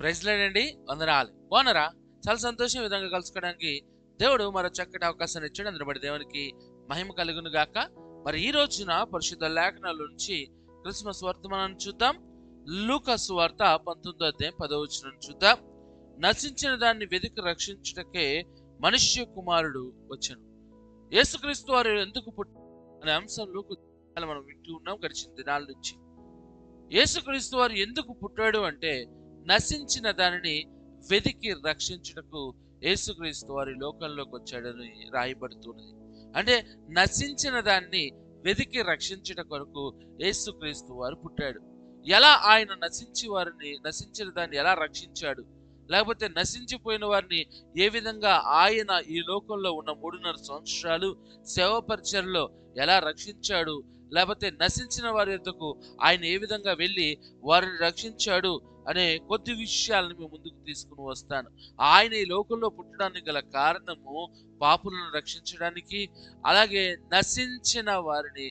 ప్రైజ్లేడండి వందనాలు. బాగున్నారా? చాలా సంతోషం విధంగా కలుసుకోవడానికి. దేవుడు మరో చక్కటి అవకాశాన్ని ఇచ్చాడు. అందుబడి దేవునికి మహిమ కలుగును గాక. మరి ఈ రోజున పరిశుద్ధ లేఖనాల నుంచి క్రిస్మస్ వర్తమానాన్ని చూద్దాం. లూకస్ వార్త పంతొమ్మిదో అధ్యాయం పదవచనం చూద్దాం. నశించిన దాన్ని వెతికి రక్షించుటకే మనుష్య కుమారుడు వచ్చాను యేసుక్రీస్తు వారు ఎందుకు పుట్ట అనే అంశంలో మనం వింటూ ఉన్నాం గడిచిన దినాల నుంచి. యేసుక్రీస్తు వారు ఎందుకు పుట్టాడు అంటే నశించిన దానిని వెతికి రక్షించుటకు యేసుక్రీస్తు వారి లోకంలోకి వచ్చాడని రాయబడుతున్నది. అంటే నశించిన దాన్ని వెతికి రక్షించుట కొరకు యేసుక్రీస్తు వారు పుట్టాడు. ఎలా ఆయన నశించి వారిని నశించిన దాన్ని ఎలా రక్షించాడు? లేకపోతే నశించిపోయిన వారిని ఏ విధంగా ఆయన ఈ లోకంలో ఉన్న మూడున్నర సంవత్సరాలు సేవ పరిచయలో ఎలా రక్షించాడు? లేకపోతే నశించిన వారి యొద్దకు ఆయన ఏ విధంగా వెళ్ళి వారిని రక్షించాడు? అనే కొద్ది విషయాలను మేము ముందుకు తీసుకుని వస్తాను. ఆయన ఈ లోకంలో పుట్టడానికి గల కారణము పాపులను రక్షించడానికి అలాగే నశించిన వారిని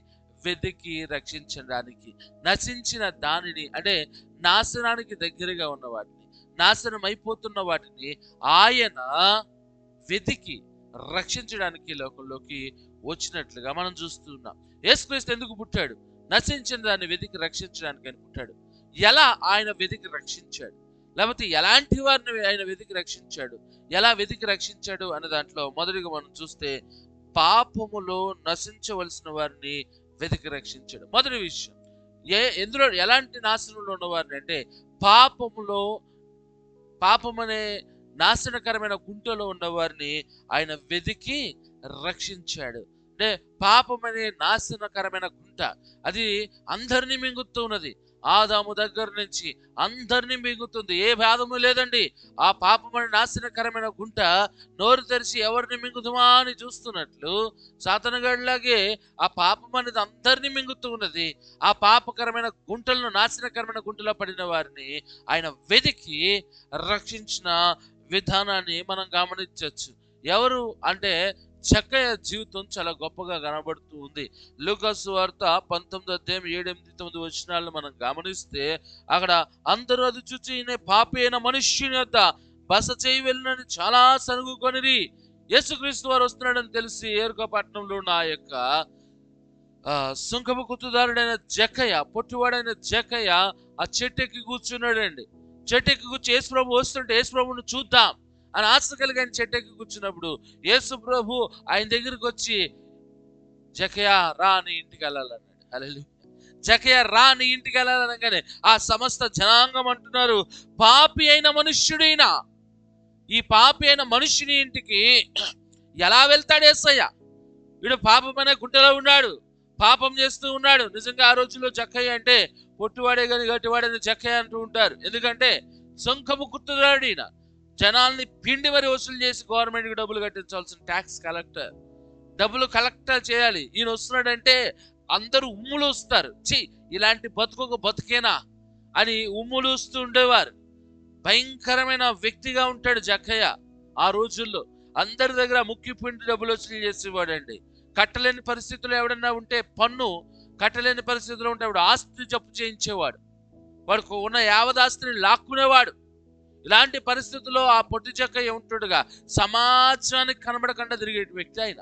వెతికి రక్షించడానికి నశించిన దానిని అంటే నాశనానికి దగ్గరగా ఉన్న వాటిని నాశనం అయిపోతున్న వాటిని ఆయన వెతికి రక్షించడానికి లోకంలోకి వచ్చినట్లుగా మనం చూస్తున్నాం యేసుక్రీస్తు ఎందుకు పుట్టాడు? నశించిన దాన్ని వెతికి రక్షించడానికి అని పుట్టాడు. ఎలా ఆయన వెతికి రక్షించాడు? లేకపోతే ఎలాంటి వారిని ఆయన వెతికి రక్షించాడు? ఎలా వెతికి రక్షించాడు అనే దాంట్లో మొదటిగా మనం చూస్తే పాపములో నశించవలసిన వారిని వెతికి రక్షించాడు. మొదటి విషయం ఏ ఎందులో ఎలాంటి నాశనంలో ఉన్నవారిని అంటే పాపములో పాపం అనే నాశనకరమైన గుంటలో ఉన్నవారిని ఆయన వెతికి రక్షించాడు. అంటే పాపం అనే నాశనకరమైన గుంట అది అందరినీ మింగుతూ ఉన్నది. ఆదాము దగ్గర నుంచి అందరినీ మింగుతుంది. ఏ భేదము లేదండి. ఆ పాపమని నాశనకరమైన గుంట నోరు తెరిచి ఎవరిని మింగుతుమా అని చూస్తున్నట్లు సాతనగాడిలాగే ఆ పాపం అనేది అందరినీ మింగుతూ ఉన్నది. ఆ పాపకరమైన గుంటలను నాశనకరమైన గుంటలో పడిన వారిని ఆయన వెతికి రక్షించిన విధానాన్ని మనం గమనించవచ్చు. ఎవరు అంటే చక్కయ్య జీవితం చాలా గొప్పగా కనబడుతూ ఉంది. లూకస్ వార్త పంతొమ్మిది అధ్యాయం ఏడు ఎనిమిది తొమ్మిది వచ్చినాలను మనం గమనిస్తే అక్కడ అందరూ అది చూచి ఈయన పాపి అయిన మనుష్యుని యొక్క బస చేయి వెళ్ళినని చాలా సనుగుకొనిరి. యేసుక్రీస్తు వారు వస్తున్నాడని తెలిసి ఏరుకపట్నంలో నా ఆ యొక్క సుంకపు గుర్తుదారుడైన జక్కయ్య పొట్టివాడైన జక్కయ్య ఆ చెట్టెక్కి కూర్చున్నాడండి. చెట్టెక్కి కూర్చి యేసు ప్రభు వస్తుంటే యేసు ప్రభుని చూద్దాం. అని ఆశ కలిగిన చెట్టెక్కి కూర్చున్నప్పుడు యేసు ప్రభు ఆయన దగ్గరికి వచ్చి జకయా రా నీ ఇంటికి వెళ్ళాలన్నాడు. అలెలు జకయా రా నీ ఇంటికి వెళ్ళాలనగానే ఆ సమస్త జనాంగం అంటున్నారు పాపి అయిన మనుష్యుడైనా ఈ పాపి అయిన మనుష్యుని ఇంటికి ఎలా వెళ్తాడు ఏసయ్య? వీడు పాపం అనే గుంటలో ఉన్నాడు పాపం చేస్తూ ఉన్నాడు. నిజంగా ఆ రోజుల్లో జక్కయ్య అంటే పొట్టువాడే కానీ గట్టివాడని జక్కయ్య అంటూ ఉంటారు. ఎందుకంటే సొంకము గుర్తురాడు ఈయన. జనాల్ని పిండి మరి వసూలు చేసి గవర్నమెంట్కి డబ్బులు కట్టించాల్సిన ట్యాక్స్ కలెక్టర్ డబ్బులు కలెక్టర్ చేయాలి. ఈయన వస్తున్నాడంటే అందరూ ఉమ్ములు వస్తారు. చి ఇలాంటి బతుకొక బతుకేనా అని ఉమ్ములు వస్తూ ఉండేవారు. భయంకరమైన వ్యక్తిగా ఉంటాడు జక్కయ్య ఆ రోజుల్లో. అందరి దగ్గర ముక్కి పిండి డబ్బులు వసూలు చేసేవాడండి. కట్టలేని పరిస్థితులు ఎవడన్నా ఉంటే పన్ను కట్టలేని పరిస్థితుల్లో ఉంటే వాడు ఆస్తి జప్పు చేయించేవాడు. వాడికి ఉన్న యావదాస్తిని లాక్కునేవాడు. ఇలాంటి పరిస్థితుల్లో ఆ పొట్టి చెక్క ఉంటాడుగా సమాజానికి కనబడకుండా తిరిగే వ్యక్తి ఆయన.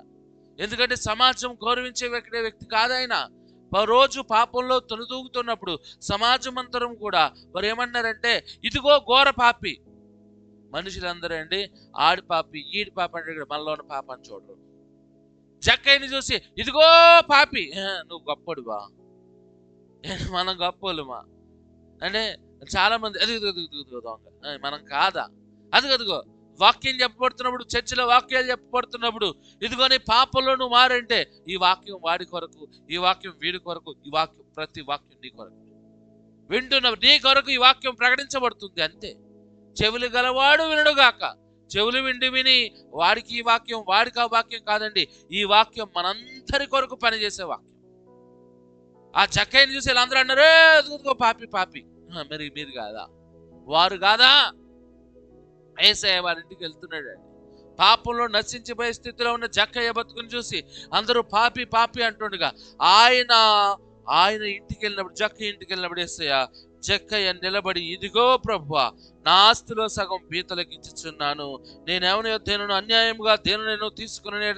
ఎందుకంటే సమాజం గౌరవించే వ్యక్తి వ్యక్తి కాదాయన రోజు పాపంలో తొలతూగుతున్నప్పుడు సమాజం అంతరం కూడా వారు ఏమన్నారంటే ఇదిగో ఘోర పాపి. మనుషులందరూ అండి ఆడి పాపి ఈడి పాప అంటే ఇక్కడ మనలోని పాప అని చూడరు. జక్కయ్యని చూసి ఇదిగో పాపి. నువ్వు గొప్పడువా ఏ, మనం గొప్పలుమా అంటే చాలా మంది అది ఇదిగో, దొంగ. మనం కాదా? అది అదిగో వాక్యం చెప్పబడుతున్నప్పుడు చర్చిలో వాక్యాలు చెప్పబడుతున్నప్పుడు ఇదిగోని పాపంలో నువ్వు మారంటే ఈ వాక్యం వాడి కొరకు ఈ వాక్యం వీడి కొరకు ఈ వాక్యం ప్రతి వాక్యం నీ కొరకు. వింటున్న నీ కొరకు ఈ వాక్యం ప్రకటించబడుతుంది అంతే. చెవులు గలవాడు వినడుగాక చెవులు విండి విని వాడికి ఈ వాక్యం వాడికి ఆ వాక్యం కాదండి ఈ వాక్యం మనందరి కొరకు పనిచేసే వాక్యం. ఆ చక్కయ్యని చూసి వీళ్ళందరూ అన్నారు "ఏ, పాపి పాపి. మరి మీరు కాదా? వారు కాదా? ఏసయ్య వారి ఇంటికి వెళ్తున్నాడు పాపంలో నశించిపోయే స్థితిలో ఉన్న జక్కయ్య బతుకుని చూసి అందరూ పాపి పాపి అంటుండగా ఆయన ఆయన ఇంటికి వెళ్ళినప్పుడు జక్క ఇంటికి వెళ్ళినప్పుడు ఏసయ్య జక్కయ్య నిలబడి ఇదిగో ప్రభు నా ఆస్తిలో సగం పీతలకు ఇచ్చుచున్నాను. నేనేమని అన్యాయంగా దేని నేను తీసుకుని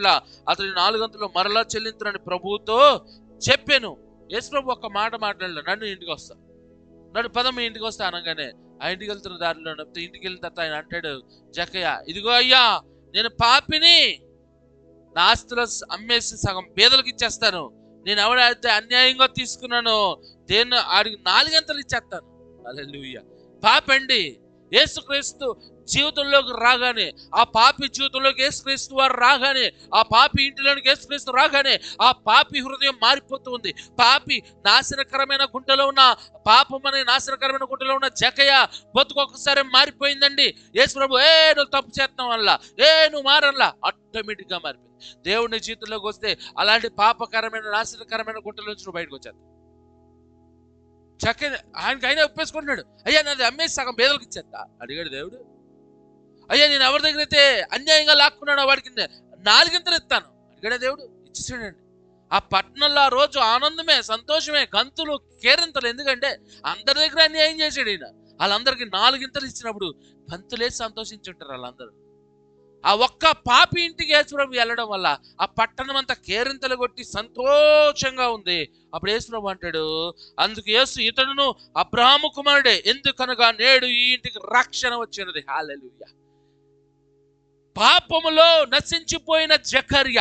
అతని నాలుగంతలు మరలా చెల్లించనని ప్రభువుతో చెప్పాను. యేసు ప్రభు ఒక్క మాట మాట్లాడలే నన్ను ఇంటికి వస్తా. నన్ను పదం మీ ఇంటికి వస్తా అనగానే ఆ ఇంటికి వెళ్తున్న దారిలో నప్పితే ఇంటికి వెళ్ళిన తర్వాత ఆయన అంటాడు జక్కయ్య ఇదిగో అయ్యా నేను పాపిని నా ఆస్తిలో అమ్మేసి సగం పేదలకు ఇచ్చేస్తాను. నేను ఎవడైతే అన్యాయంగా తీసుకున్నానో దేన్ని ఆడికి నాలుగంతలు ఇచ్చేస్తాను. అలెలుయ్య పాపండి యేసుక్రీస్తు జీవితంలోకి రాగానే ఆ పాపి జీవితంలోకి యేసుక్రీస్తు వారు రాగానే ఆ పాపి ఇంటిలోనికి యేసుక్రీస్తు రాగానే ఆ పాపి హృదయం మారిపోతుంది. పాపి నాశనకరమైన గుంటలో ఉన్న పాపం అనే నాశనకరమైన గుంటలో ఉన్న జకయ బతుకు ఒక్కసారి మారిపోయిందండి. యేసు ప్రభు ఏ నువ్వు తప్పు చేస్తాం వల్ల ఏ నువ్వు మారల్లా ఆటోమేటిక్గా మారిపోయింది. దేవుని జీవితంలోకి వస్తే అలాంటి పాపకరమైన నాశనకరమైన గుంటల నుంచి నువ్వు బయటకు వచ్చాను చక్కని ఆయనకి అయినా ఒప్పేసుకుంటున్నాడు. అయ్యా నాది అమ్మేసి సగం పేదలకు ఇచ్చేస్తా. అడిగాడు దేవుడు. అయ్యా నేను ఎవరి దగ్గర అయితే అన్యాయంగా లాక్కున్నాడో వాడికి నాలుగింతలు ఇస్తాను అడిగాడే దేవుడు? ఇచ్చేసాడండి ఆ పట్టణంలో ఆ రోజు ఆనందమే సంతోషమే గంతులు కేరింతలు. ఎందుకంటే అందరి దగ్గర అన్యాయం చేశాడు ఈయన. వాళ్ళందరికీ నాలుగింతలు ఇచ్చినప్పుడు పంతులేసి సంతోషించుంటారు వాళ్ళందరూ. ఆ ఒక్క పాపి ఇంటికి యేసుప్రభు వెళ్ళడం వల్ల ఆ పట్టణం అంతా కేరింతలు కొట్టి సంతోషంగా ఉంది. అప్పుడు యేసుప్రభు అంటాడు అందుకు యేసు ఇతడును అబ్రాహ్మ కుమారుడే. ఎందుకనగా నేడు ఈ ఇంటికి రక్షణ వచ్చినది. హాలెలుయ. పాపములో నశించిపోయిన జకర్య.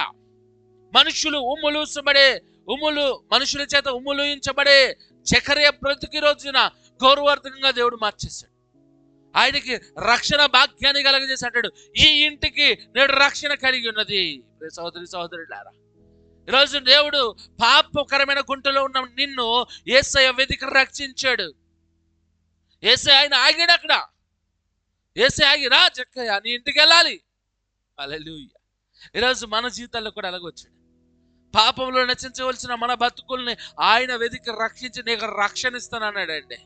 మనుషులు ఉమ్ములూసబడే ఉమ్ములు మనుషుల చేత ఉమ్ములుయించబడే జకర్య బ్రతికి రోజున గౌరవార్థకంగా దేవుడు మార్చేశాడు. ఆయనకి రక్షణ భాగ్యాన్ని కలగజేసి అంటాడు. ఈ ఇంటికి నేడు రక్షణ కలిగి ఉన్నది. సహోదరి సహోదరులారా ఈరోజు దేవుడు పాపకరమైన గుంటలో ఉన్న నిన్ను ఏసయ్య వెతికి రక్షించాడు. ఏసై ఆయన ఆగాడు అక్కడ ఏసై ఆగిరా జక్కయ్య నీ ఇంటికి వెళ్ళాలి. అలెలుయ్య ఈరోజు మన జీవితాల్లో కూడా అలాగొచ్చాడు పాపంలో నచించవలసిన మన బతుకుల్ని ఆయన వెతికి రక్షించి నీకు రక్షణిస్తానన్నాడండి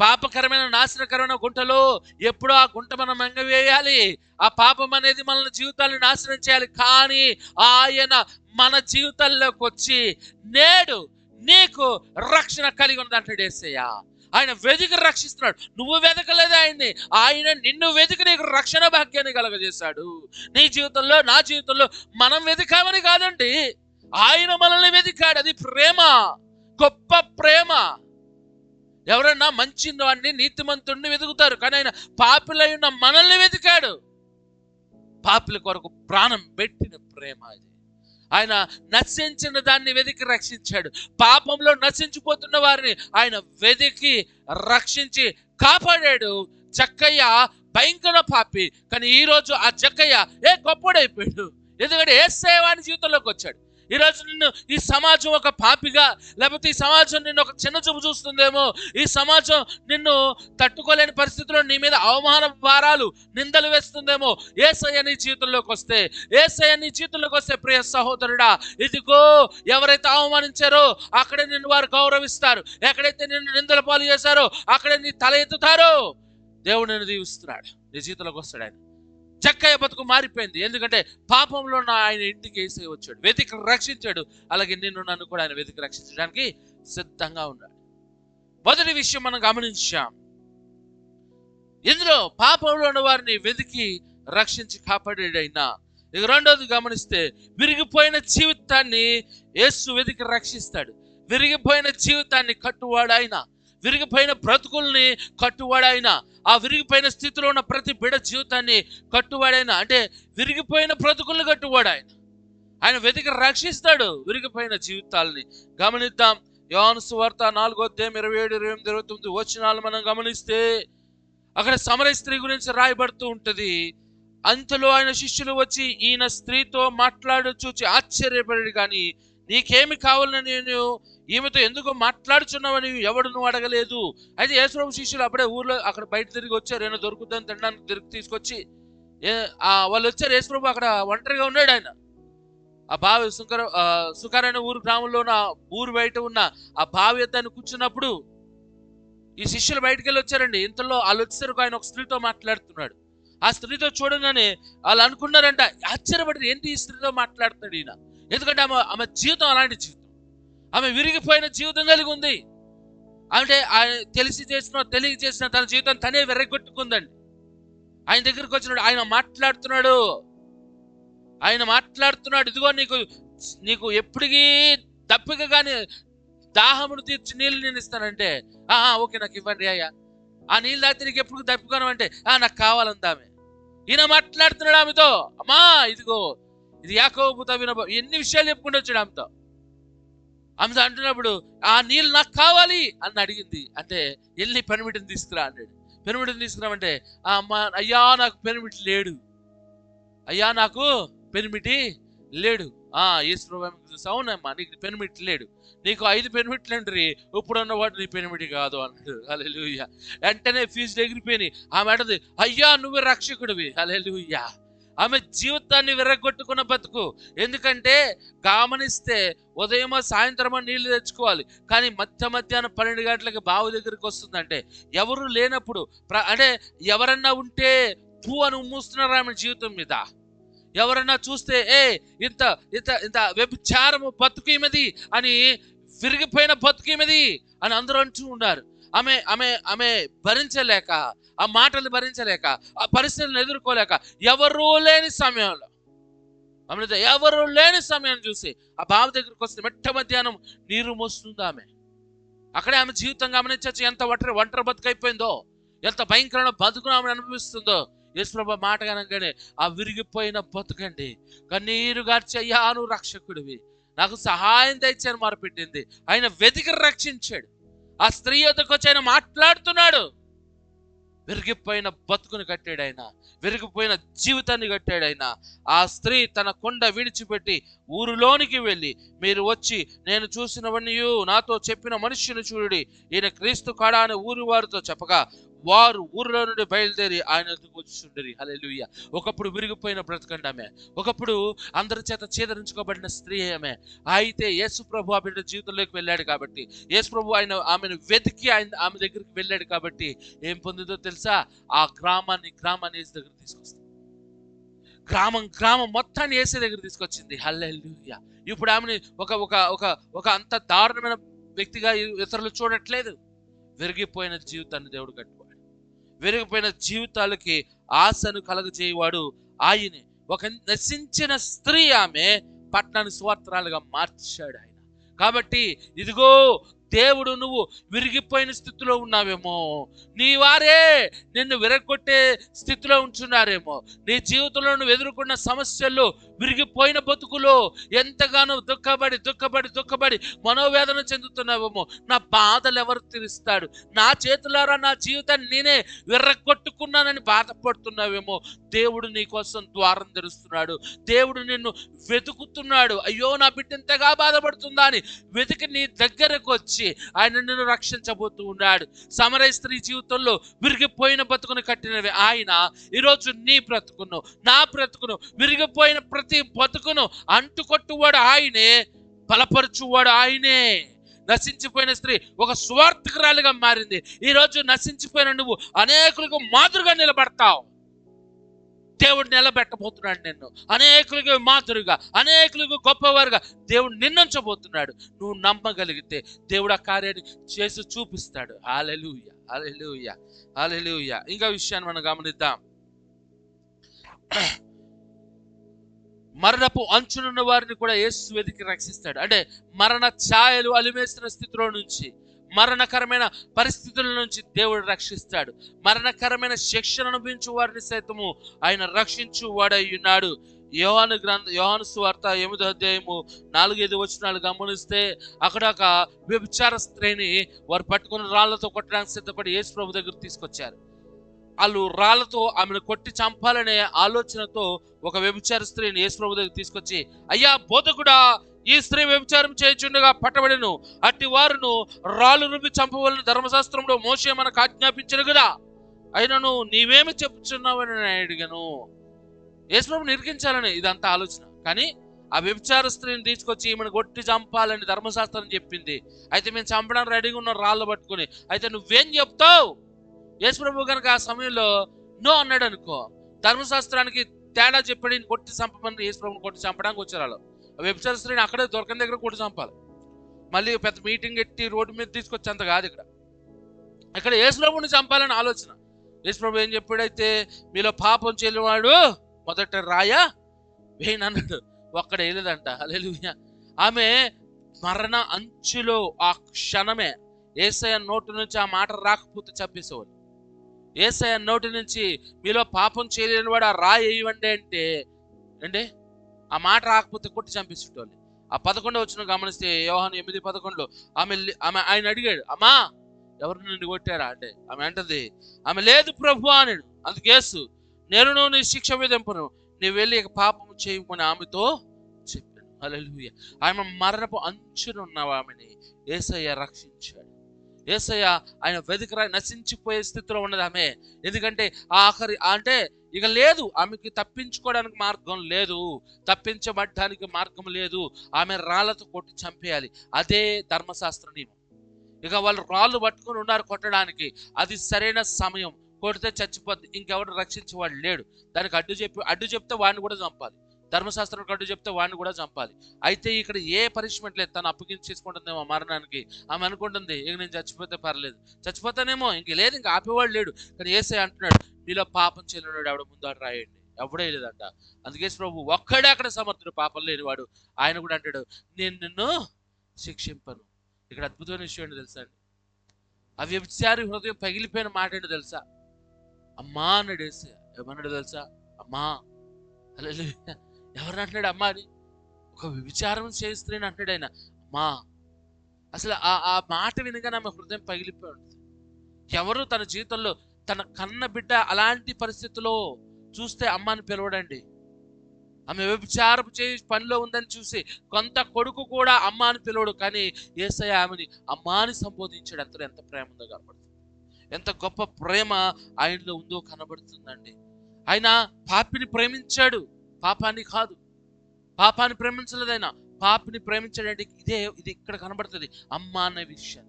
పాపకరమైన నాశనకరమైన గుంటలో ఎప్పుడో ఆ గుంట మనం ఎంగవేయాలి ఆ పాపం అనేది మన జీవితాన్ని నాశనం చేయాలి. కానీ ఆయన మన జీవితాల్లోకి వచ్చి నేడు నీకు రక్షణ కలిగి ఉందంటాడు ఏసయ్యా. ఆయన వెతికి రక్షిస్తున్నాడు. నువ్వు వెతకలేదు ఆయన్ని. ఆయన నిన్ను వెతికి నీకు రక్షణ భాగ్యాన్ని కలగజేశాడు. నీ జీవితంలో నా జీవితంలో మనం వెతికామని కాదండి. ఆయన మనల్ని వెతికాడు అది ప్రేమ. గొప్ప ప్రేమ. ఎవరన్నా మంచి వాడిని నీతిమంతుడిని వెతుకుతారు కానీ ఆయన పాపిలై ఉన్న మనల్ని వెతికాడు పాపుల కొరకు ప్రాణం పెట్టిన ప్రేమ అది ఆయన నశించిన దాన్ని వెతికి రక్షించాడు. పాపంలో నశించిపోతున్న వారిని ఆయన వెతికి రక్షించి కాపాడాడు. చక్కయ్య భయంకర పాపి. కానీ ఈ రోజు ఆ చక్కయ్య ఏ గొప్పడైపోయాడు. ఎందుకంటే ఏ సేవాని జీవితంలోకి వచ్చాడు. ఈ రోజు నిన్ను ఈ సమాజం ఒక పాపిగా లేకపోతే ఈ సమాజం నిన్ను ఒక చిన్న చూపు చూస్తుందేమో. ఈ సమాజం నిన్ను తట్టుకోలేని పరిస్థితిలో నీ మీద అవమాన భారాలు నిందలు వేస్తుందేమో. ఏసయ్య నీ జీవితంలోకి వస్తే ఏసయ్య నీ జీవితంలోకి వస్తే ప్రియ సహోదరుడా ఇదిగో ఎవరైతే అవమానించారో అక్కడే నిన్ను వారు గౌరవిస్తారు. ఎక్కడైతే నిన్ను నిందల పాలు చేశారో అక్కడే నీ తల ఎత్తుతారో దేవుడు నిన్ను దీవిస్తున్నాడు. నీ జీవితంలోకి వస్తాడు ఆయన. చక్కయ్య బతుకు మారిపోయింది. ఎందుకంటే పాపంలో నా ఆయన ఇంటికి వేసి వచ్చాడు. వెతికి రక్షించాడు. అలాగే నిన్ను నన్ను కూడా ఆయన వెతికి రక్షించడానికి సిద్ధంగా ఉన్నాడు. మొదటి విషయం మనం గమనించాం. ఇందులో పాపంలో ఉన్న వారిని వెతికి రక్షించి కాపాడాడైనా. ఇక రెండోది గమనిస్తే విరిగిపోయిన జీవితాన్ని యేసు వెతికి రక్షిస్తాడు. విరిగిపోయిన జీవితాన్ని కట్టువాడు ఆయన విరిగిపోయిన బ్రతుకుల్ని కట్టువాడాయన ఆ విరిగిపోయిన స్థితిలో ఉన్న ప్రతి బిడ జీవితాన్ని కట్టువాడాయన అంటే విరిగిపోయిన బ్రతుకుల్ని కట్టువాడు ఆయన ఆయన వెతికి రక్షిస్తాడు విరిగిపోయిన జీవితాల్ని. గమనిద్దాం యోహాను సువార్త నాలుగో అధ్యాయం ఇరవై ఏడు ఇరవై ఎనిమిది ఇరవై తొమ్మిది వచ్చినాలు మనం గమనిస్తే అక్కడ సమర స్త్రీ గురించి రాయబడుతూ ఉంటుంది. అంతలో ఆయన శిష్యులు వచ్చి ఈయన స్త్రీతో మాట్లాడు చూచి ఆశ్చర్యపడి కానీ నీకేమి కావాలని నేను ఈమెతో ఎందుకు మాట్లాడుచున్నావని ఎవడు నువ్వు అడగలేదు? అయితే యేసుప్రభు శిష్యులు అప్పుడే ఊర్లో అక్కడ బయట తిరిగి వచ్చారు. ఏమైనా దొరుకుతుందని తినడానికి తిరిగి తీసుకొచ్చి వాళ్ళు వచ్చారు. యేసుప్రభు అక్కడ ఒంటరిగా ఉన్నాడు ఆయన. ఆ బావి సుకర ఆ, ఊరు గ్రామంలో ఉన్న ఊరు బయట ఉన్న ఆ బావి ఎద్ద కూర్చున్నప్పుడు ఈ శిష్యులు బయటికి వెళ్ళి వచ్చారండి. ఇంతలో వాళ్ళు వచ్చేసరికి ఆయన ఒక స్త్రీతో మాట్లాడుతున్నాడు. ఆ స్త్రీతో చూడగానే వాళ్ళు అనుకున్నారంట ఆశ్చర్యపడి ఏంటి ఈ స్త్రీతో మాట్లాడుతున్నాడు ఈయన? ఎందుకంటే ఆమె ఆమె జీవితం అలాంటి జీవితం. ఆమె విరిగిపోయిన జీవితం కలిగి ఉంది. అంటే ఆయన తెలిసి చేసిన తెలియ చేసిన తన జీవితం తనే వెర్రగొట్టుకుందండి ఆయన దగ్గరికి వచ్చినాడు ఆయన మాట్లాడుతున్నాడు. ఆయన మాట్లాడుతున్నాడు. ఇదిగో నీకు నీకు ఎప్పటికీ తప్పిక కానీ దాహమును తీర్చి నీళ్ళు నేను ఇస్తానంటే ఆహా ఓకే నాకు ఇవ్వండి అయ్యా. ఆ నీళ్ళు తాగితే నీకు ఎప్పుడు తప్పుకోను అంటే "ఆ, నాకు కావాలంది ఆమె. ఈయన మాట్లాడుతున్నాడు ఆమెతో అమ్మా ఇదిగో ఇది యాకోబు తవ్విన ఎన్ని విషయాలు చెప్పుకుంటూ వచ్చాడు ఆమెతో. ఆమె అంటున్నప్పుడు ఆ నీళ్ళు నాకు కావాలి అని అడిగింది. అంటే వెళ్ళి పెనిమిటిని తీసుకురా అన్నాడు. పెనిమిటిని తీసుకురామంటే ఆ అమ్మ అయ్యా నాకు పెనిమిటి లేడు. అయ్యా నాకు పెనిమిటి లేడు. ఆ యేసు ప్రభు అవునమ్మా నీకు పెనిమిటి లేడు. నీకు ఐదు పెనిమిట్లు అంటారు ఇప్పుడు ఉన్నవాడు నీ పెనిమిటి కాదు అన్నాడు. హల్లెలూయా. వెంటనే ఫీజు ఎగిరిపోయినాయి. ఆమె అంటది అయ్యా నువ్వే రక్షకుడివి. హల్లెలూయా. ఆమె జీవితాన్ని విరగొట్టుకున్న బతుకు. ఎందుకంటే గమనిస్తే ఉదయమో సాయంత్రమో నీళ్ళు తెచ్చుకోవాలి. కానీ మధ్య మధ్యాహ్నం పన్నెండు గంటలకి బావి దగ్గరికి వస్తుందంటే ఎవరు లేనప్పుడు అంటే ఎవరన్నా ఉంటే పూ అని ఉమ్మూస్తున్నారు ఆమె జీవితం మీద. ఎవరన్నా చూస్తే ఏ ఇంత ఇంత ఇంత వ్యభిచారము బతుకేమది అని విరిగిపోయిన బతుకేమది అని అందరూ అంటూ ఉన్నారు. ఆమె ఆమె ఆమె భరించలేక ఆ మాటలు భరించలేక ఆ పరిస్థితులను ఎదుర్కోలేక ఎవరూ లేని సమయంలో ఆమె ఎవరు లేని సమయం చూసి ఆ బావి దగ్గరికి వస్తే మెట్ట మధ్యాహ్నం నీరు మోస్తుంది ఆమె. అక్కడే ఆమె జీవితం గమనించచ్చు ఎంత ఒంటరి ఒంటరి బతుకైపోయిందో ఎంత భయంకరమైన బతుకును ఆమె అనిపిస్తుందో యేసుప్రభ మాట కనగానే ఆ విరిగిపోయిన బతుకండి. కన్నీరు గార్చి అయ్యా నువ్వు రక్షకుడివి. నాకు సహాయం తెచ్చాను మొరపెట్టింది. ఆయన వెతికి రక్షించాడు. ఆ స్త్రీ యొద్దకు వచ్చి ఆయన మాట్లాడుతున్నాడు. విరిగిపోయిన బతుకుని కట్టాడు ఆయన విరిగిపోయిన జీవితాన్ని కట్టాడు ఆయన ఆ స్త్రీ తన కొండ విడిచిపెట్టి ఊరిలోనికి వెళ్ళి మీరు వచ్చి నేను చూసినవన్నీ నాతో చెప్పిన మనుష్యుని చూడుడి. ఈయన క్రీస్తు కాడా అని ఊరి వారితో చెప్పగా వారు ఊర్లో నుండి బయలుదేరి ఆయన ఎదుగు వచ్చుండరి ఒకప్పుడు విరిగిపోయిన బ్రతకండి ఆమె. ఒకప్పుడు అందరి చేత చేదరించుకోబడిన స్త్రీ ఆమె. అయితే యేసు ప్రభు ఆ బిడ్డ జీవితంలోకి వెళ్ళాడు కాబట్టి యేసు ప్రభు ఆయన ఆమెను వెతికి ఆయన ఆమె దగ్గరికి వెళ్ళాడు కాబట్టి ఏం పొందిందో తెలుసా? ఆ గ్రామాన్ని గ్రామాన్ని యేసు దగ్గర తీసుకొస్తుంది గ్రామం గ్రామం మొత్తాన్ని ఏసే దగ్గర తీసుకొచ్చింది. హల్లెలూయా. ఇప్పుడు ఆమెని ఒక ఒక ఒక ఒక అంత దారుణమైన వ్యక్తిగా ఇతరులు చూడట్లేదు. విరిగిపోయిన జీవితాన్ని దేవుడు కట్టుకో విరిగిపోయిన జీవితాలకి ఆశను కలగజేయవాడు ఆయనే. ఒక నశించిన స్త్రీ ఆమె పట్టణాన్ని స్వార్థరాలుగా మార్చాడు ఆయన. కాబట్టి ఇదిగో దేవుడు నువ్వు విరిగిపోయిన స్థితిలో ఉన్నావేమో. నీ వారే నిన్ను విరగొట్టే స్థితిలో ఉంచున్నారేమో నీ జీవితంలో నువ్వు ఎదుర్కొన్న సమస్యల్లో విరిగిపోయిన బతుకులో ఎంతగానో దుఃఖపడి దుఃఖపడి దుఃఖపడి మనోవేదన చెందుతున్నావేమో. నా బాధలు ఎవరు తీరుస్తాడు నా చేతులారా నా జీవితాన్ని నేనే విర్రగొట్టుకున్నానని బాధపడుతున్నావేమో. దేవుడు నీ కోసం ద్వారం తెరుస్తున్నాడు. దేవుడు నిన్ను వెతుకుతున్నాడు. అయ్యో నా బిడ్డ ఎంతగా బాధపడుతుందా అని వెతికి నీ దగ్గరకు వచ్చి ఆయన నిన్ను రక్షించబోతూ ఉన్నాడు. సమరయ స్త్రీ జీవితంలో విరిగిపోయిన బతుకును కట్టినవి ఆయన. ఈరోజు నీ బ్రతుకును నా బ్రతుకును విరిగిపోయిన ప్రతి బతుకును అంటుకొట్టువాడు ఆయనే బలపరచువాడు ఆయనే. నశించిపోయిన స్త్రీ ఒక స్వార్థకురాలుగా మారింది. ఈ రోజు నశించిపోయిన నువ్వు అనేకులకు మాదిరిగా నిలబడతావు. దేవుడు నిలబెట్టబోతున్నాడు నిన్ను. అనేకులకు మాదిరిగా అనేకులకు గొప్పవారుగా దేవుడు నిన్నుంచబోతున్నాడు. నువ్వు నమ్మగలిగితే దేవుడు ఆ కార్యాన్ని చేసి చూపిస్తాడు. ఆలెలుయ ఆలెలుయ ఆలెలుయ ఇంకా విషయాన్ని మనం గమనిద్దాం. మరణపు అంచునున్న వారిని కూడా యేసు వెతికి రక్షిస్తాడు. అంటే మరణ ఛాయలు అలిమేసిన స్థితిలో నుంచి మరణకరమైన పరిస్థితుల నుంచి దేవుడు రక్షిస్తాడు. మరణకరమైన శిక్షణ అనుభవించు వారిని సైతము ఆయన రక్షించు వాడై ఉన్నాడు. యోహాను గ్రంథ యోహాను సువార్త ఎనిమిదో అధ్యాయము నాలుగైదు వచనాలు గమనిస్తే అక్కడ ఒక వ్యభిచార స్త్రీని వారు పట్టుకుని రాళ్ళతో కొట్టడానికి సిద్ధపడి యేసు ప్రభు దగ్గర తీసుకొచ్చారు. వాళ్ళు రాళ్ళతో ఆమెను కొట్టి చంపాలనే ఆలోచనతో ఒక వ్యభిచార స్త్రీని యేసు ప్రభు దగ్గర తీసుకొచ్చి అయ్యా బోధకుడా ఈ స్త్రీ వ్యభిచారం చేయుచుండగా పట్టబడిను. అట్టి వారును రాళ్ళు రుబ్బి చంపవలని ధర్మశాస్త్రంలో మోసే మనకు ఆజ్ఞాపించను కదా. అయినను నీవేమి చెప్పుచున్నావని నేను అడిగాను. యేసుప్రభు నిరికించాలని ఇదంతా ఆలోచన. కానీ ఆ వ్యభిచార స్త్రీని తీసుకొచ్చి ఈమెను కొట్టి చంపాలని ధర్మశాస్త్రం చెప్పింది. అయితే మేము చంపడానికి రెడీగా ఉన్న రాళ్ళు పట్టుకుని. అయితే నువ్వేం చెప్తావు? యేసుప్రభు కనుక ఆ సమయంలో నో అన్నాడు అనుకో ధర్మశాస్త్రానికి తేడా చెప్పడి ఈయన కొట్టి చంపమని యేసుప్రభుని కొట్టి చంపడానికి వచ్చారు వాళ్ళు ఆ అక్కడే దొరకని దగ్గర కొట్టి చంపాలి. మళ్ళీ పెద్ద మీటింగ్ ఎట్టి రోడ్డు మీద తీసుకొచ్చి అంత కాదు ఇక్కడ. ఇక్కడ యేసుప్రభుని చంపాలని ఆలోచన. యేసుప్రభు ఏం చెప్పాడైతే మీలో పాపం చెల్లివాడు మొదట రాయ వేయను అన్నాడు ఒక్కడ వేయలేదంట. హల్లెలూయా. ఆమె మరణ అంచులో ఆ క్షణమే ఏసయ నోటి నుంచి ఆ మాట రాకపోతే చంపేసేవాడు ఏసయ నోటి నుంచి మీలో పాపం చేయలేని వాడు ఆ రాయి వేయవండి అంటే అంటే ఆ మాట రాకపోతే కొట్టి చంపేసేటోళ్ళు ఆ పదకొండు వచ్చిన గమనిస్తే యోహాను ఎనిమిది పదకొండులో ఆమె ఆమె ఆయన అడిగాడు అమ్మా ఎవరు నిన్ను కొట్టారా? అంటే ఆమె అంటది ఆమె లేదు ప్రభు అని అందుకేసు నేను నీ శిక్ష విధింపను. నీవు వెళ్ళి ఇక పాపం చేయమని ఆమెతో చెప్పాను. హల్లెలూయా. ఆమె మరణపు అంచున ఉన్న ఆమెని ఏసయ్య రక్షించాడు. ఏసయ్య ఆయన వెతికరా నశించిపోయే స్థితిలో ఉన్నది ఆమె. ఎందుకంటే ఆ ఆఖరి అంటే ఇక లేదు ఆమెకి తప్పించుకోవడానికి మార్గం లేదు తప్పించబడ్డానికి మార్గం లేదు. ఆమె రాళ్ళతో కొట్టి చంపేయాలి. అదే ధర్మశాస్త్ర నియమం. ఇక వాళ్ళు రాళ్ళు పట్టుకొని ఉన్నారు కొట్టడానికి. అది సరైన సమయం. కొడితే చచ్చిపోద్ది. ఇంకెవరు రక్షించేవాడు లేడు. దానికి అడ్డు చెప్పి అడ్డు చెప్తే వాడిని కూడా చంపాలి. ధర్మశాస్త్రం కట్టు చెప్తే వాడిని కూడా చంపాలి. అయితే ఇక్కడ ఏ పనిష్మెంట్ లేదు. తను అప్పగించేసుకుంటుందేమో మరణానికి. ఆమె అనుకుంటుంది ఇక నేను చచ్చిపోతే పర్లేదు. చచ్చిపోతానేమో ఇంక లేదు ఇంక ఆపేవాడు లేడు. కానీ ఏసై అంటున్నాడు నీలో పాపం చెల్లినాడు ఆవిడ ముందు రాయండి. ఎవడే లేదంట. అందుకే ప్రభు ఒక్కడే అక్కడ సమర్థుడు పాపం లేనివాడు ఆయన కూడా అంటాడు నేను నిన్ను శిక్షింపను. ఇక్కడ అద్భుతమైన విషయం ఏంటో తెలుసా అండి? అవ్యభిచారి హృదయం పగిలిపోయిన మాట ఏంటో తెలుసా? అమ్మా అన్నాడు ఏసే ఏమన్నాడు తెలుసా? అమ్మా. అలా ఎవరిని అంటున్నాడు? అమ్మా అని ఒక విచారం చేస్తేనే అంటున్నాడు ఆయన. అమ్మా అసలు ఆ ఆ మాట వినగానే ఆమె హృదయం పగిలిపోయి ఉంటుంది. ఎవరు తన జీవితంలో తన కన్న బిడ్డ అలాంటి పరిస్థితిలో చూస్తే అమ్మాని పిలవడండి. ఆమె వ్యభిచారపు చేసి పనిలో ఉందని చూసి కొంత కొడుకు కూడా అమ్మ అని పిలవడు కానీ ఏసయ్య ఆమెని అమ్మాని సంబోధించాడు. అంతలో ఎంత ప్రేమ ఉందో కనబడుతుంది. ఎంత గొప్ప ప్రేమ ఆయనలో ఉందో కనబడుతుందండి. ఆయన పాపిని ప్రేమించాడు. పాపాన్ని కాదు. పాపాన్ని ప్రేమించలేదైనా పాపిని ప్రేమించడానికి ఇదే ఇది ఇక్కడ కనబడుతుంది. అమ్మ అనే విషయం.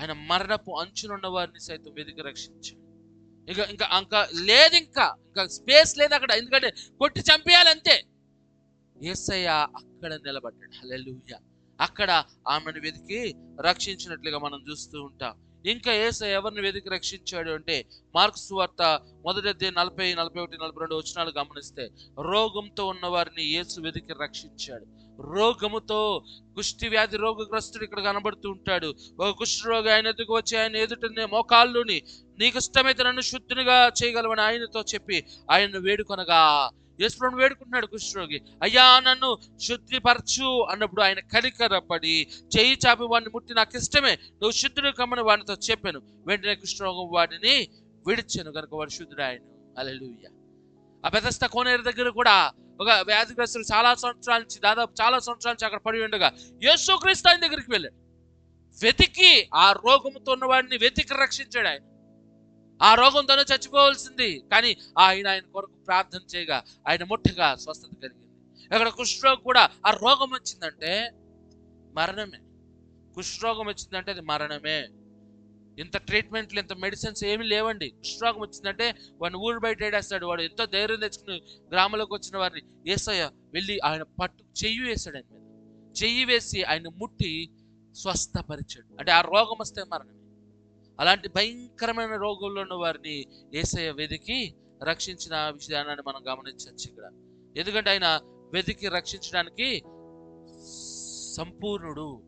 ఆయన మరణపు అంచునున్న వారిని సైతం వెతికి రక్షించాడు. ఇక ఇంకా ఇంకా లేదు ఇంకా. ఇంకా స్పేస్ లేదు అక్కడ. ఎందుకంటే కొట్టి చంపేయాలి అంతే. ఏసయ్య అక్కడ నిలబడ్డాడు. హల్లెలూయా. అక్కడ ఆమెను వెతికి రక్షించినట్లుగా మనం చూస్తూ ఉంటాం. ఇంకా ఏస ఎవరిని వెతికి రక్షించాడు అంటే మార్క్స్ వార్త మొదటి నలభై నలభై ఒకటి నలభై రెండు వచనాలు గమనిస్తే రోగంతో ఉన్న వారిని యేసు వెతికి రక్షించాడు. రోగముతో కుష్టి వ్యాధి రోగగ్రస్తుడు ఇక్కడ కనబడుతూ ఉంటాడు. ఒక కుష్ఠరోగి ఆయన ఎదుగు వచ్చి ఆయన ఎదుటనే మోకాళ్ళుని నీకు ఇష్టమైతే నన్ను శుద్ధినిగా చేయగలవని ఆయనతో చెప్పి ఆయన వేడుకొనగా యేసుప్రభుని వేడుకుంటున్నాడు కుష్ఠరోగి అయ్యా నన్ను శుద్ధిపరచు అన్నప్పుడు ఆయన కరికరపడి చేయి చాపి వాడిని ముట్టి నాకు ఇష్టమే నువ్వు శుద్ధుడు కమ్మని వాడితో చెప్పాను. వెంటనే కుష్ఠరోగం వాడిని విడిచాను. కనుక వాడు శుద్ధుడు ఆయన అలెలుయ్య ఆ పెదస్త కోనేరు దగ్గర కూడా ఒక వ్యాధిగ్రస్తుడు చాలా సంవత్సరాల నుంచి దాదాపు చాలా సంవత్సరాల నుంచి అక్కడ పడి ఉండగా యేసుక్రీస్తు ఆయన దగ్గరికి వెళ్ళాడు. వెతికి ఆ రోగంతో ఉన్న వాడిని వెతికి రక్షించాడు ఆయన. ఆ రోగంతోనే చచ్చిపోవలసింది. కానీ ఆయన ఆయన కొరకు ప్రార్థన చేయగా ఆయన ముట్టగా స్వస్థత కలిగింది. అక్కడ కుష్ఠరోగం కూడా ఆ రోగం వచ్చిందంటే మరణమే. కుష్ఠరోగం వచ్చిందంటే అది మరణమే. ఇంత ట్రీట్మెంట్లు ఇంత మెడిసిన్స్ ఏమీ లేవండి. కుష్ఠరోగం వచ్చిందంటే వాడిని ఊరు బయట వేడేస్తాడు వాడు ఎంతో ధైర్యం తెచ్చుకుని గ్రామంలోకి వచ్చిన వారిని ఏసయ్య వెళ్ళి ఆయన పట్టు చెయ్యి వేశాడు ఆయన మీద. చెయ్యి వేసి ఆయన ముట్టి స్వస్థపరిచాడు. అంటే ఆ రోగం వస్తే మరణమే. అలాంటి భయంకరమైన రోగంలో ఉన్న వారిని ఏసయ్య వెదికి రక్షించిన విషయాన్ని మనం గమనించవచ్చు ఇక్కడ. ఎందుకంటే ఆయన వెతికి రక్షించడానికి సంపూర్ణుడు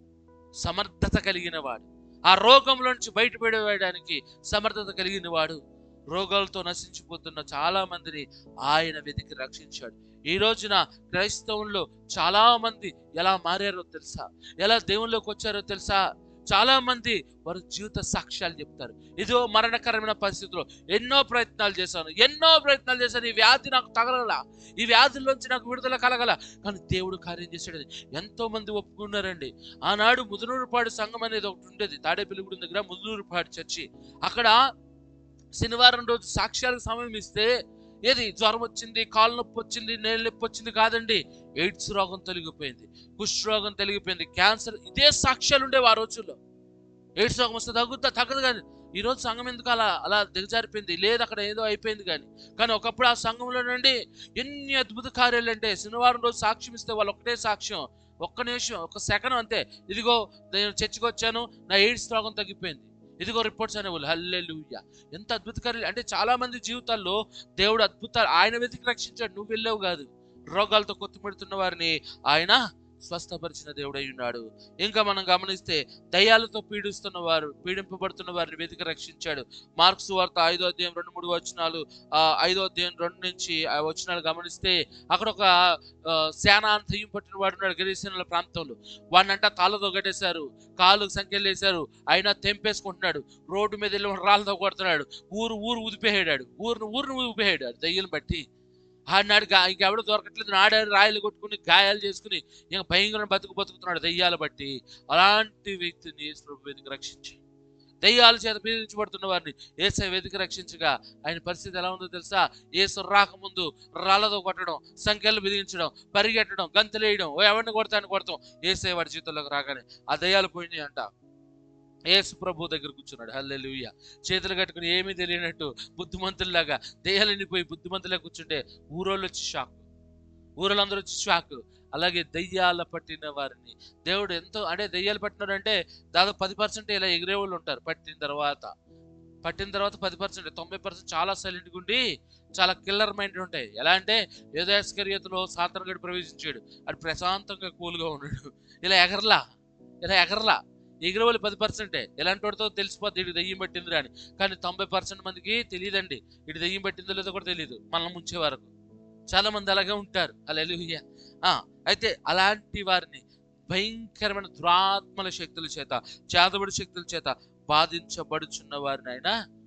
సమర్థత కలిగిన వాడు. ఆ రోగంలో నుంచి బయటపడేయడానికి సమర్థత కలిగిన వాడు. రోగాలతో నశించిపోతున్న చాలా మందిని ఆయన వెతికి రక్షించాడు. ఈ రోజున క్రైస్తవుల్లో చాలా మంది ఎలా మారారో తెలుసా? ఎలా దేవుళ్ళలోకి వచ్చారో తెలుసా? చాలా మంది వారు జీవిత సాక్ష్యాలు చెప్తారు. ఇదో మరణకరమైన పరిస్థితిలో ఎన్నో ప్రయత్నాలు చేశాను. ఎన్నో ప్రయత్నాలు చేశాను. ఈ వ్యాధి నాకు తగలల. ఈ వ్యాధుల్లోంచి నాకు విడుదల కలగల. కానీ దేవుడు కార్యం చేశాడు. ఎంతో మంది ఒప్పుకున్నారండి. ఆనాడు ముదునూరుపాడు సంఘం అనేది ఒకటి ఉండేది. తాడేపల్లిగూడెం దగ్గర ముదునూరుపాడు చర్చి. అక్కడ శనివారం రోజు సాక్ష్యాలకు సమయం ఇస్తే ఏది? జ్వరం వచ్చింది కాలు నొప్పి వచ్చింది నేల నొప్పి వచ్చింది కాదండి. ఎయిడ్స్ రోగం తొలగిపోయింది కుష్ఠ రోగం తొలగిపోయింది క్యాన్సర్ ఇదే సాక్ష్యాలు ఉండేవి ఆ రోజుల్లో. ఎయిడ్స్ రోగం వస్తే తగ్గుతా తగ్గదు కానీ ఈరోజు సంఘం ఎందుకు అలా అలా దిగజారిపోయింది? లేదు అక్కడ ఏదో అయిపోయింది కానీ. కానీ ఒకప్పుడు ఆ సంఘంలో నుండి ఎన్ని అద్భుత కార్యాలు అంటే శనివారం రోజు సాక్ష్యం ఇస్తే వాళ్ళు ఒకటే సాక్ష్యం ఒక్క నిమిషం ఒక సెకండ్ అంతే. ఇదిగో నేను చర్చికి వచ్చాను నా ఎయిడ్స్ రోగం తగ్గిపోయింది. ఇదిగో రిపోర్ట్స్ అనేవాళ్ళు. హల్లే ఎంత అద్భుతకర. అంటే చాలా మంది జీవితాల్లో దేవుడు అద్భుతాలు ఆయన వెతికి రక్షించాడు. నువ్వు వెళ్ళావు కాదు. రోగాలతో కొత్తిపెడుతున్న వారిని ఆయన స్వస్థపరిచిన దేవుడై ఉన్నాడు. ఇంకా మనం గమనిస్తే దయ్యాలతో పీడిస్తున్న వారు పీడింపబడుతున్న వారిని వెతికి రక్షించాడు. మార్క్స్ వార్త ఐదో అధ్యాయం రెండు మూడు వచనాలు ఆ ఐదో అధ్యాయం రెండు నుంచి ఆ వచనాలు గమనిస్తే అక్కడ ఒక ఆ, సేనా దయ్యం పట్టిన వాడు ఉన్నాడు గిరిశీనుల ప్రాంతంలో. వాడినంట తాళ్ళతో కట్టేశారు కాళ్ళకు సంఖ్యలు వేశారు అయినా తెంపేసుకుంటున్నాడు. రోడ్డు మీద వెళ్ళి రాళ్ళతో కొడుతున్నాడు. ఊరు ఊరు ఉదిపేయాడు ఊరిని ఊరిని ఉదిపేయాడు దయ్యం బట్టి ఆడినాడు ఇంకెవడు దొరకట్లేదు. ఆడాడు రాయలు కొట్టుకుని గాయాలు చేసుకుని ఇంకా భయంకరం బతుకు బతుకుతున్నాడు దయ్యాలు బట్టి. అలాంటి వ్యక్తిని యేసు ప్రభు వెతికి రక్షించి. దయ్యాల చేత పీడించబడుతున్న వారిని ఏసై వెతికి రక్షించగా ఆయన పరిస్థితి ఎలా ఉందో తెలుసా? ఏసు రాకముందు రాళ్ళతో కొట్టడం సంఖ్యలు బిగించడం పరిగెట్టడం గంతులేయడం ఎవరిని కొడతాను కొడతాం ఏసై వాడి జీవితంలోకి రాగానే ఆ దయ్యాలు పోయినాయి అంట ఏసు ప్రభు దగ్గర కూర్చున్నాడు. హల్లెలూయ. చేతులు కట్టుకుని ఏమీ తెలియనట్టు బుద్ధిమంతుల్లాగా దేహాలని పోయి బుద్ధిమంతులే కూర్చుంటే ఊరోళ్ళు వచ్చి షాక్ ఊరోళ్ళందరూ వచ్చి షాక్ అలాగే దయ్యాల పట్టిన వారిని. దేవుడు ఎంతో అంటే దయ్యాలు పట్టినారు అంటే దాదాపు పది పర్సెంట్ ఇలా ఎగిరే వాళ్ళు ఉంటారు. పట్టిన తర్వాత పట్టిన తర్వాత పది పర్సెంట్ తొంభై పర్సెంట్ చాలా సైలెంట్గా ఉండి చాలా కిల్లర్ మైండ్ ఉంటాయి. ఎలా అంటే ఏదో ఎస్కరియతలో సాతనగడు ప్రవేశించాడు. అది ప్రశాంతంగా కూల్గా ఉన్నాడు. ఇలా ఎగరలా ఇలా ఎగరలా. ఎగిరే పది పర్సెంటే ఎలాంటి వాడితో తెలిసిపోద్ది? ఇటు దెయ్యం పట్టింది అని. కానీ తొంభై పర్సెంట్ మందికి తెలియదండి. ఇటు దయ్యం పట్టిందో లేదో కూడా తెలియదు మనల్ని ముంచే వరకు. చాలా మంది అలాగే ఉంటారు. అలా ఆ అయితే అలాంటి వారిని భయంకరమైన దురాత్మల శక్తుల చేత చేతబడి శక్తుల చేత బాధించబడుచున్న వారిని ఆయన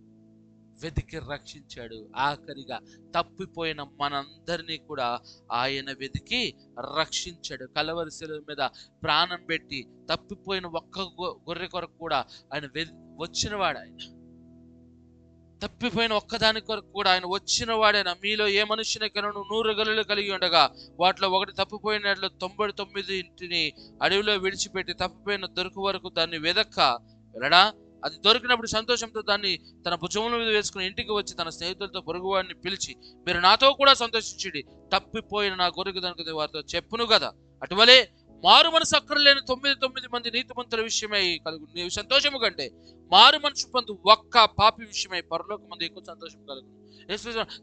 వెతికి రక్షించాడు. ఆఖరిగా తప్పిపోయిన మనందరినీ కూడా ఆయన వెతికి రక్షించాడు. కలవరి శిలువ మీద ప్రాణం పెట్టి తప్పిపోయిన ఒక్క గొర్రె కొరకు కూడా ఆయన వచ్చినవాడు ఆయన. తప్పిపోయిన ఒక్కదాని కొరకు కూడా ఆయన వచ్చిన వాడైనా. మీలో ఏ మనుషునికైనా నూరు గలులు కలిగి ఉండగా వాటిలో ఒకటి తప్పిపోయినట్లు తొంభై తొమ్మిది ఇంటిని అడవిలో విడిచిపెట్టి తప్పిపోయిన దొరికి వరకు దాన్ని వెదక్క. వెళ్ళడా అది దొరికినప్పుడు సంతోషంతో దాన్ని తన భుజముల మీద వేసుకుని ఇంటికి వచ్చి తన స్నేహితులతో పొరుగువాడిని పిలిచి మీరు నాతో కూడా సంతోషించిడి తప్పిపోయిన నా గొరుగు దానికి వారితో చెప్పును కదా అటువలే మారు మనసు అక్కర్లేని తొమ్మిది తొమ్మిది మంది నీతిమంతుల విషయమై కలుగు నీవు సంతోషము కంటే మారు మనసు పొందు ఒక్క పాపి విషయమై పరలోక మంది ఎక్కువ సంతోషం కలుగు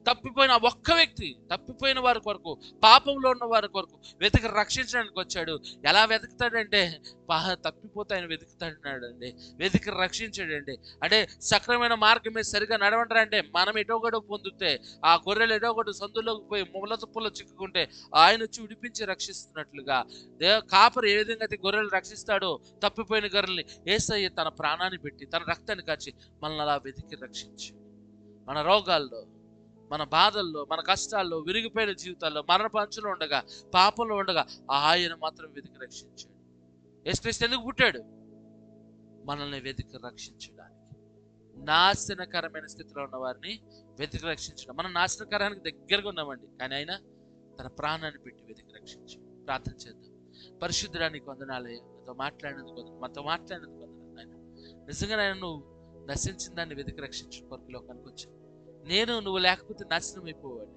తప్పిపోయిన ఒక్క వ్యక్తి తప్పిపోయిన వారి కొరకు పాపంలో ఉన్న వారి కొరకు వెతికి రక్షించడానికి వచ్చాడు. ఎలా వెతుకుతాడంటే పా తప్పిపోతే ఆయన వెతుకుతాడండి. వెతికి రక్షించాడండి. అంటే సక్రమైన మార్గమే సరిగా నడవంటారా అంటే మనం ఎటో గడవ పొందితే ఆ గొర్రెలు ఎటో ఒకటి సందులోకి పోయి ముళ్ళ తుప్పలో చిక్కుకుంటే ఆయన వచ్చి విడిపించి రక్షిస్తున్నట్లుగా. దే కాపరు ఏ విధంగా అయితే గొర్రెలు రక్షిస్తాడో తప్పిపోయిన గొర్రెల్ని ఏసయ్య తన ప్రాణాన్ని పెట్టి తన రక్తాన్ని కాచి మనల్ని అలా వెతికి రక్షించి మన రోగాల్లో మన బాధల్లో మన కష్టాల్లో విరిగిపోయిన జీవితాల్లో మరణ పంచులో ఉండగా పాపంలో ఉండగా ఆయన మాత్రం వెతికి రక్షించాడు. యేసుక్రీస్తు ఎందుకు పుట్టాడు? మనల్ని వెతికి రక్షించడానికి. నాశనకరమైన స్థితిలో ఉన్న వారిని వెతికి రక్షించడం. మనం నాశనకరానికి దగ్గరగా ఉన్నామండి కానీ ఆయన తన ప్రాణాన్ని పెట్టి వెతికి రక్షించాడు. ప్రార్థన చేద్దాం. పరిశుద్ధడానికి వందనాలే నాతో మాట్లాడినందుకు వందనాలు. మాతో మాట్లాడినందుకు వందనాలు ఆయన నిజంగా నువ్వు నశించిన దాన్ని వెతికి రక్షించిన కొరకు లోకానికి వచ్చాను నేను నువ్వు లేకపోతే నాశనం అయిపోవాడిని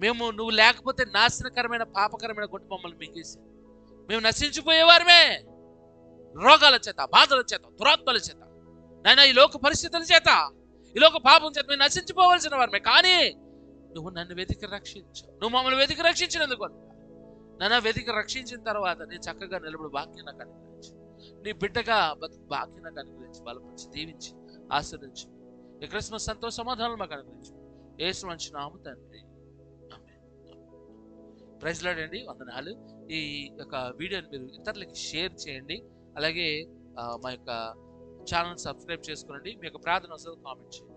మేము నువ్వు లేకపోతే నాశనకరమైన పాపకరమైన గుట్టు మమ్మల్ని మింగేసి మేము నశించిపోయేవారమే. రోగాల చేత బాధల చేత దురాత్మల చేత. నాయన ఈ లోక పరిస్థితుల చేత ఈ లోక పాపం చేత మేము నశించిపోవలసిన వారమే. కానీ నువ్వు నన్ను వెతికి రక్షించావు నువ్వు మమ్మల్ని వెతికి రక్షించినందుకు నన్ను వెతికి రక్షించిన తర్వాత నేను చక్కగా నిలబడి వాక్యం నాకు అనుగ్రహించి. నీ బిడ్డగా బతుకు వాక్యం నాకు అనుగ్రహించి. బలపరిచి దీవించి ఆశ్రయించి. ఈ క్రిస్మస్ సంతోష సమాధానం మాకు అనుగ్రహించు ఏసు మంచి నాము తండ్రి ప్రైజ్ లాడండి వందనాలు. ఈ యొక్క వీడియోని మీరు ఇతరులకి షేర్ చేయండి. అలాగే మా యొక్క ఛానల్ సబ్స్క్రైబ్ చేసుకోండి మీ యొక్క ప్రార్థన వస్తుంది కామెంట్ చేయండి.